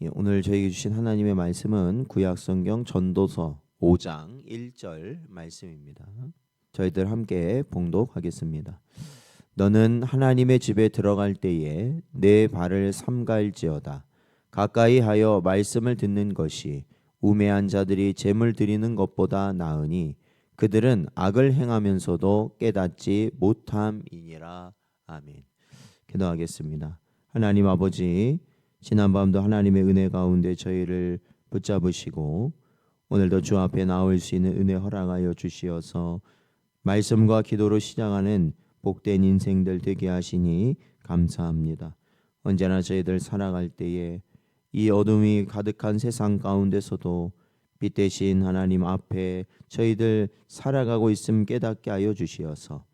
예, 오늘 저에게 주신 하나님의 말씀은 구약 성경 전도서 5장 1절 말씀입니다. 저희들 함께 봉독하겠습니다. 너는 하나님의 집에 들어갈 때에 내 발을 삼갈지어다. 가까이 하여 말씀을 듣는 것이 우매한 자들이 재물 드리는 것보다 나으니 그들은 악을 행하면서도 깨닫지 못함이니라. 아멘. 기도하겠습니다. 하나님 아버지 지난밤도 하나님의 은혜 가운데 저희를 붙잡으시고 오늘도 주 앞에 나올 수 있는 은혜 허락하여 주시어서 말씀과 기도로 시작하는 복된 인생들 되게 하시니 감사합니다. 언제나 저희들 살아갈 때에 이 어둠이 가득한 세상 가운데서도 빛 대신 하나님 앞에 저희들 살아가고 있음 깨닫게 하여 주시어서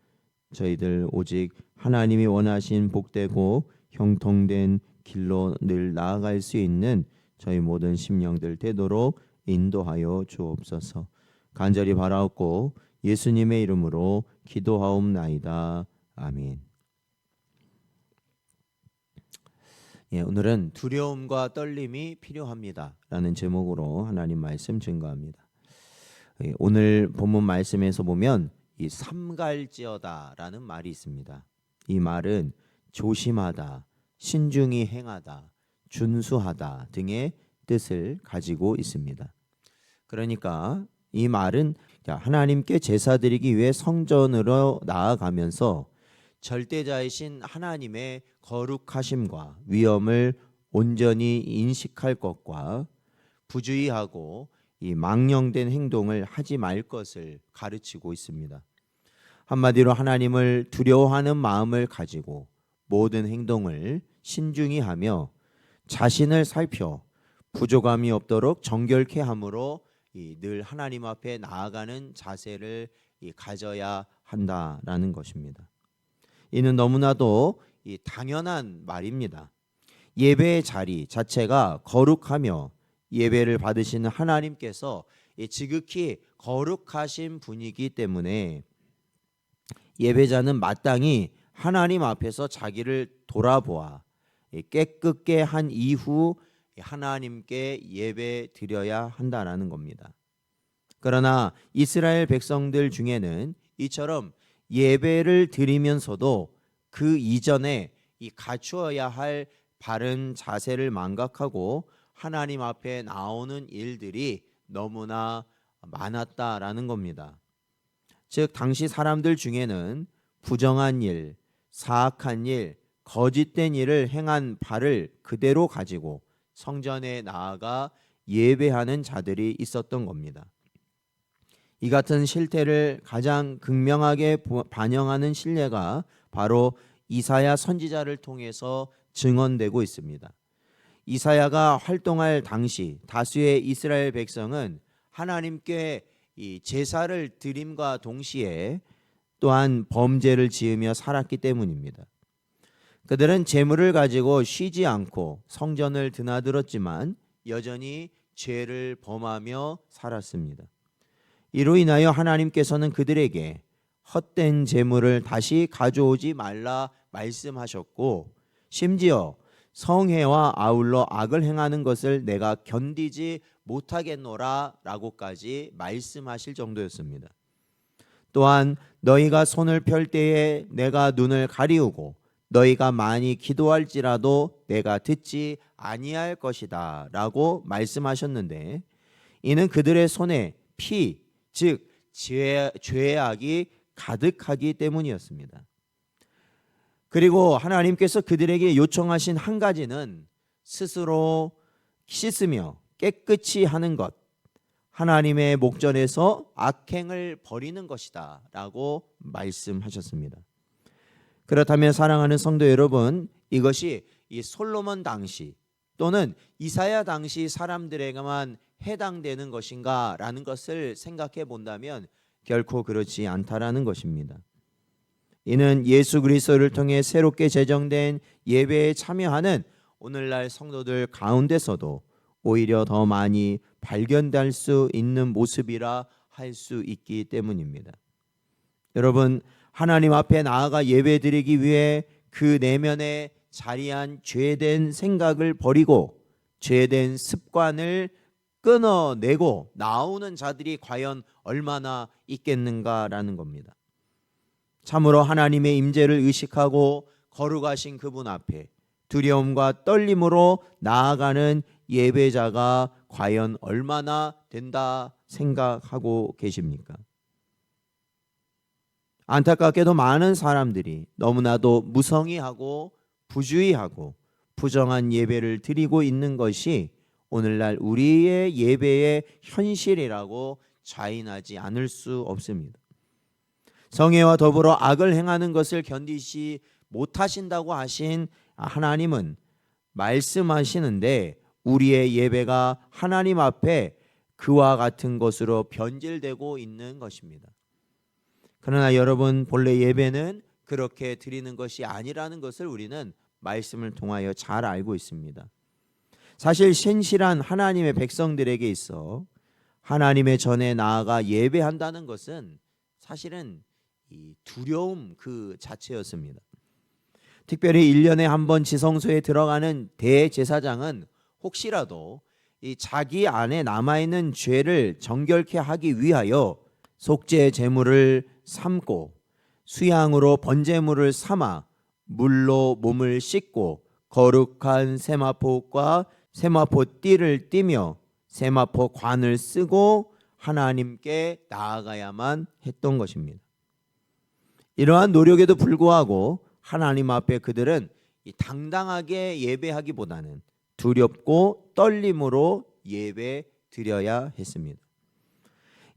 저희들 오직 하나님이 원하신 복되고 형통된 길로 늘 나아갈 수 있는 저희 모든 심령들 되도록 인도하여 주옵소서. 간절히 바라옵고 예수님의 이름으로 기도하옵나이다. 아멘. 예, 오늘은 두려움과 떨림이 필요합니다라는 제목으로 하나님 말씀 증거합니다. 예, 오늘 본문 말씀에서 보면 이 삼갈지어다라는 말이 있습니다. 이 말은 조심하다, 신중히 행하다, 준수하다 등의 뜻을 가지고 있습니다. 그러니까 이 말은 하나님께 제사 드리기 위해 성전으로 나아가면서 절대자이신 하나님의 거룩하심과 위엄을 온전히 인식할 것과 부주의하고 이 망령된 행동을 하지 말 것을 가르치고 있습니다. 한마디로 하나님을 두려워하는 마음을 가지고 모든 행동을 신중히 하며 자신을 살펴 부족함이 없도록 정결케 함으로 늘 하나님 앞에 나아가는 자세를 가져야 한다라는 것입니다. 이는 너무나도 당연한 말입니다. 예배의 자리 자체가 거룩하며 예배를 받으시는 하나님께서 지극히 거룩하신 분이기 때문에 예배자는 마땅히 하나님 앞에서 자기를 돌아보아 깨끗게 한 이후 하나님께 예배 드려야 한다라는 겁니다. 그러나 이스라엘 백성들 중에는 이처럼 예배를 드리면서도 그 이전에 이 갖추어야 할 바른 자세를 망각하고 하나님 앞에 나오는 일들이 너무나 많았다라는 겁니다. 즉 당시 사람들 중에는 부정한 일, 사악한 일, 거짓된 일을 행한 바를 그대로 가지고 성전에 나아가 예배하는 자들이 있었던 겁니다. 이 같은 실태를 가장 극명하게 반영하는 신뢰가 바로 이사야 선지자를 통해서 증언되고 있습니다. 이사야가 활동할 당시 다수의 이스라엘 백성은 하나님께 이 제사를 드림과 동시에 또한 범죄를 지으며 살았기 때문입니다. 그들은 재물을 가지고 쉬지 않고 성전을 드나들었지만 여전히 죄를 범하며 살았습니다. 이로 인하여 하나님께서는 그들에게 헛된 재물을 다시 가져오지 말라 말씀하셨고 심지어 성회와 아울러 악을 행하는 것을 내가 견디지 못하겠노라 라고까지 말씀하실 정도였습니다. 또한 너희가 손을 펼 때에 내가 눈을 가리우고 너희가 많이 기도할지라도 내가 듣지 아니할 것이다 라고 말씀하셨는데 이는 그들의 손에 피, 즉 죄, 죄악이 가득하기 때문이었습니다. 그리고 하나님께서 그들에게 요청하신 한 가지는 스스로 씻으며 깨끗이 하는 것, 하나님의 목전에서 악행을 버리는 것이다 라고 말씀하셨습니다. 그렇다면 사랑하는 성도 여러분, 이것이 이 솔로몬 당시 또는 이사야 당시 사람들에게만 해당되는 것인가 라는 것을 생각해 본다면 결코 그렇지 않다라는 것입니다. 이는 예수 그리스도를 통해 새롭게 제정된 예배에 참여하는 오늘날 성도들 가운데서도 오히려 더 많이 발견될 수 있는 모습이라 할 수 있기 때문입니다. 여러분 하나님 앞에 나아가 예배드리기 위해 그 내면에 자리한 죄된 생각을 버리고 죄된 습관을 끊어내고 나오는 자들이 과연 얼마나 있겠는가라는 겁니다. 참으로 하나님의 임재를 의식하고 거룩하신 그분 앞에 두려움과 떨림으로 나아가는 예배자가 과연 얼마나 된다 생각하고 계십니까? 안타깝게도 많은 사람들이 너무나도 무성의하고 부주의하고 부정한 예배를 드리고 있는 것이 오늘날 우리의 예배의 현실이라고 자인하지 않을 수 없습니다. 성애와 더불어 악을 행하는 것을 견디시 못하신다고 하신 하나님은 말씀하시는데 우리의 예배가 하나님 앞에 그와 같은 것으로 변질되고 있는 것입니다. 그러나 여러분 본래 예배는 그렇게 드리는 것이 아니라는 것을 우리는 말씀을 통하여 잘 알고 있습니다. 사실 신실한 하나님의 백성들에게 있어 하나님의 전에 나아가 예배한다는 것은 사실은 이 두려움 그 자체였습니다. 특별히 1년에 한 번 지성소에 들어가는 대제사장은 혹시라도 이 자기 안에 남아 있는 죄를 정결케 하기 위하여 속죄 제물을 삼고 수양으로 번제물을 삼아 물로 몸을 씻고 거룩한 세마포과 세마포 띠를 띠며 세마포 관을 쓰고 하나님께 나아가야만 했던 것입니다. 이러한 노력에도 불구하고 하나님 앞에 그들은 당당하게 예배하기보다는 두렵고 떨림으로 예배 드려야 했습니다.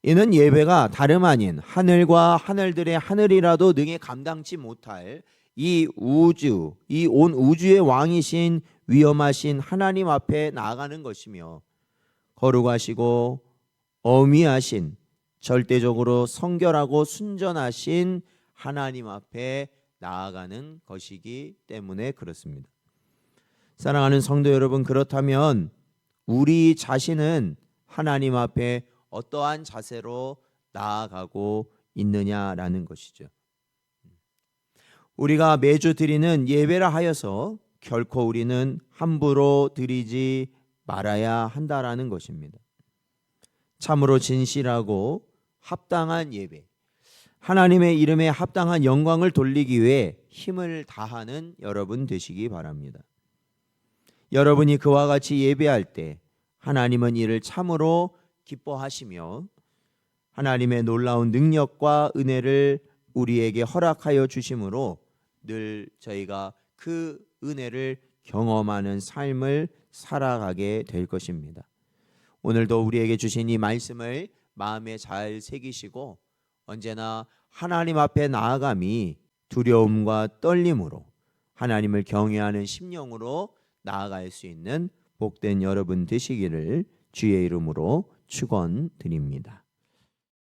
이는 예배가 다름 아닌 하늘과 하늘들의 하늘이라도 능히 감당치 못할 이 우주, 이 온 우주의 왕이신 위엄하신 하나님 앞에 나아가는 것이며 거룩하시고 어미하신 절대적으로 성결하고 순전하신 하나님 앞에 나아가는 것이기 때문에 그렇습니다. 사랑하는 성도 여러분 그렇다면 우리 자신은 하나님 앞에 어떠한 자세로 나아가고 있느냐라는 것이죠. 우리가 매주 드리는 예배라 하여서 결코 우리는 함부로 드리지 말아야 한다라는 것입니다. 참으로 진실하고 합당한 예배, 하나님의 이름에 합당한 영광을 돌리기 위해 힘을 다하는 여러분 되시기 바랍니다. 여러분이 그와 같이 예배할 때 하나님은 이를 참으로 기뻐하시며 하나님의 놀라운 능력과 은혜를 우리에게 허락하여 주심으로 늘 저희가 그 은혜를 경험하는 삶을 살아가게 될 것입니다. 오늘도 우리에게 주신 이 말씀을 마음에 잘 새기시고 언제나 하나님 앞에 나아감이 두려움과 떨림으로 하나님을 경외하는 심령으로 나아갈 수 있는 복된 여러분 되시기를 주의 이름으로 축원드립니다.